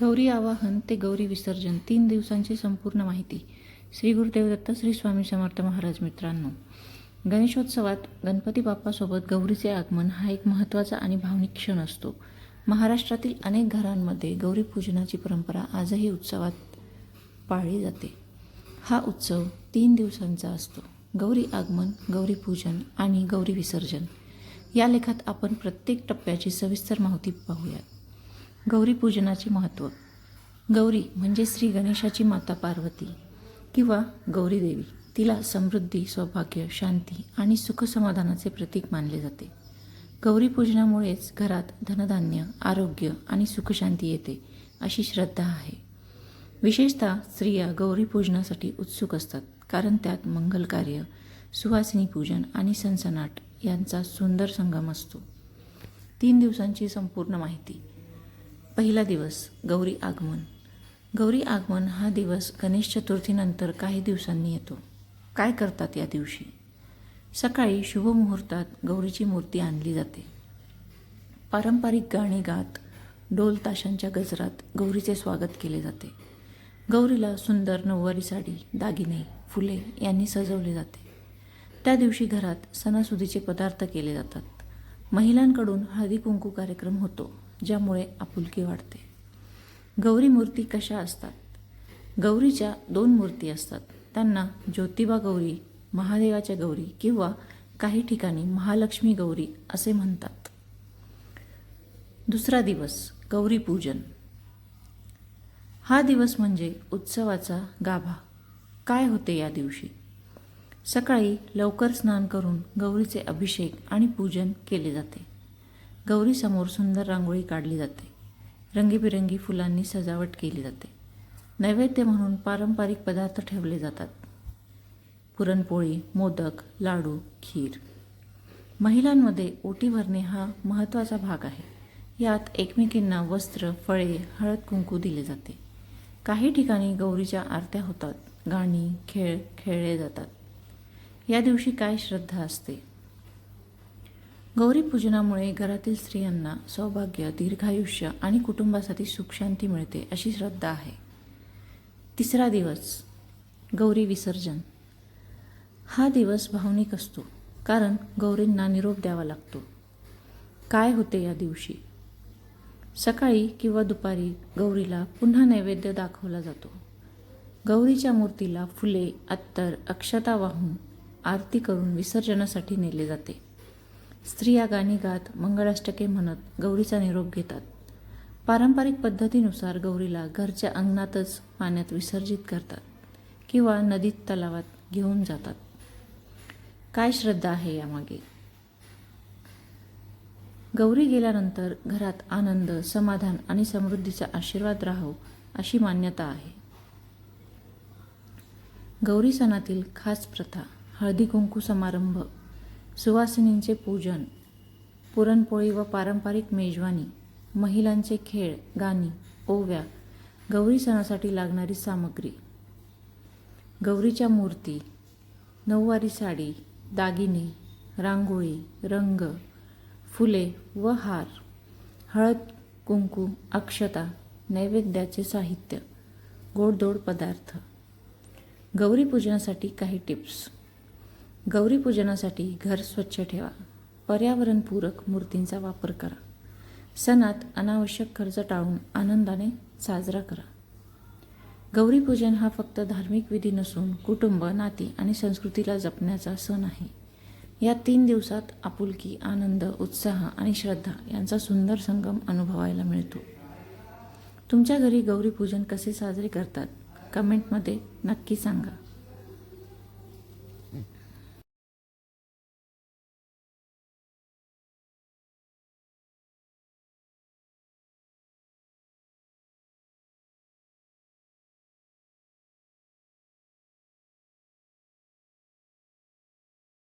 गौरी आवाहन ते गौरी विसर्जन तीन दिवसांची संपूर्ण माहिती. श्री गुरुदेव दत्त श्री स्वामी समर्थ महाराज मित्रांनो. गणेशोत्सवात गणपती बाप्पासोबत गौरीचे आगमन हा एक महत्त्वाचा आणि भावनिक क्षण असतो. महाराष्ट्रातील अनेक घरांमध्ये गौरी पूजनाची परंपरा आजही उत्सवात पाळली जाते. हा उत्सव तीन दिवसांचा असतो. गौरी आगमन गौरी पूजन आणि गौरी विसर्जन. या लेखात आपण प्रत्येक टप्प्याची सविस्तर माहिती पाहूयात. गौरी पूजनाचे महत्त्व. गौरी म्हणजे श्री गणेशाची माता पार्वती किंवा गौरी देवी. तिला समृद्धी सौभाग्य शांती आणि सुखसमाधानाचे प्रतीक मानले जाते. गौरी पूजनामुळेच घरात धनधान्य आरोग्य आणि सुखशांती येते अशी श्रद्धा आहे. विशेषतः स्त्रिया गौरी पूजनासाठी उत्सुक असतात कारण त्यात मंगल कार्य सुवासिनी पूजन आणि सनसनाट यांचा सुंदर संगम असतो. तीन दिवसांची संपूर्ण माहिती पहिला दिवस गौरी आगमन. गौरी आगमन हा दिवस गणेश चतुर्थीनंतर काही दिवसांनी येतो. काय करतात या दिवशी? सकाळी शुभमुहूर्तात गौरीची मूर्ती आणली जाते. पारंपरिक गाणी गात ढोल ताशांच्या गजरात गौरीचे स्वागत केले जाते. गौरीला सुंदर नऊवारी साडी दागिने फुले यांनी सजवले जाते. त्या दिवशी घरात सणासुदीचे पदार्थ केले जातात. महिलांकडून हळदी कुंकू कार्यक्रम होतो. ज्यामुळे आपुलकी वाढते. गौरी मूर्ती कशा असतात? गौरीच्या दोन मूर्ती असतात. त्यांना ज्योतिबा गौरी महादेवाच्या गौरी किंवा काही ठिकाणी महालक्ष्मी गौरी असे म्हणतात. दुसरा दिवस गौरी पूजन. हा दिवस म्हणजे उत्सवाचा गाभा. काय होते या दिवशी? सकाळी लवकर स्नान करून गौरीचे अभिषेक आणि पूजन केले जाते. गौरीसमोर सुंदर रांगोळी काढली जाते. रंगीबिरंगी फुलांनी सजावट केली जाते. नैवेद्य म्हणून पारंपरिक पदार्थ ठेवले जातात. पुरणपोळी मोदक लाडू खीर. महिलांमध्ये ओटी भरणे हा महत्त्वाचा भाग आहे. यात एकमेकींना वस्त्र फळे हळद कुंकू दिले जाते. काही ठिकाणी गौरीच्या आरत्या होतात. गाणी खेळ खेळले जातात. या दिवशी काय श्रद्धा असते? गौरी पूजनामुळे घरातील स्त्रियांना सौभाग्य दीर्घायुष्य आणि कुटुंबासाठी सुखशांती मिळते अशी श्रद्धा आहे. तिसरा दिवस गौरी विसर्जन. हा दिवस भावनिक असतो कारण गौरींना निरोप द्यावा लागतो. काय होते या दिवशी? सकाळी किंवा दुपारी गौरीला पुन्हा नैवेद्य दाखवला जातो. गौरीच्या मूर्तीला फुले अत्तर अक्षता वाहून आरती करून विसर्जनासाठी नेले जाते. स्त्रिया गाणी गात मंगळाष्टके म्हणत गौरीचा निरोप घेतात. पारंपरिक पद्धतीनुसार गौरीला घरच्या अंगणातच पाण्यात विसर्जित करतात किंवा नदीत तलावात घेऊन जातात. काय श्रद्धा आहे यामागे? गौरी गेल्यानंतर घरात आनंद समाधान आणि समृद्धीचा आशीर्वाद राहो अशी मान्यता आहे. गौरी सणातील खास प्रथा हळदी कुंकू समारंभ सुवासिनींचे पूजन पुरणपोळी व पारंपरिक मेजवानी महिलांचे खेळ गाणी ओव्या गौरी सणासाठी लागणारी सामग्री गौरीच्या मूर्ती नऊवारी साडी दागिने रांगोळी रंग फुले व हार हळद कुंकू अक्षता नैवेद्याचे साहित्य गोडधोड पदार्थ. गौरी पूजनासाठी काही टिप्स. गौरीपूजनासाठी घर स्वच्छ ठेवा. पर्यावरणपूरक मूर्तींचा वापर करा. सणात अनावश्यक खर्च टाळून आनंदाने साजरा करा. गौरीपूजन हा फक्त धार्मिक विधी नसून कुटुंब नाती आणि संस्कृतीला जपण्याचा सण आहे. या तीन दिवसात आपुलकी आनंद उत्साह आणि श्रद्धा यांचा सुंदर संगम अनुभवायला मिळतो. तुमच्या घरी गौरीपूजन कसे साजरे करतात? कमेंटमध्ये नक्की सांगा.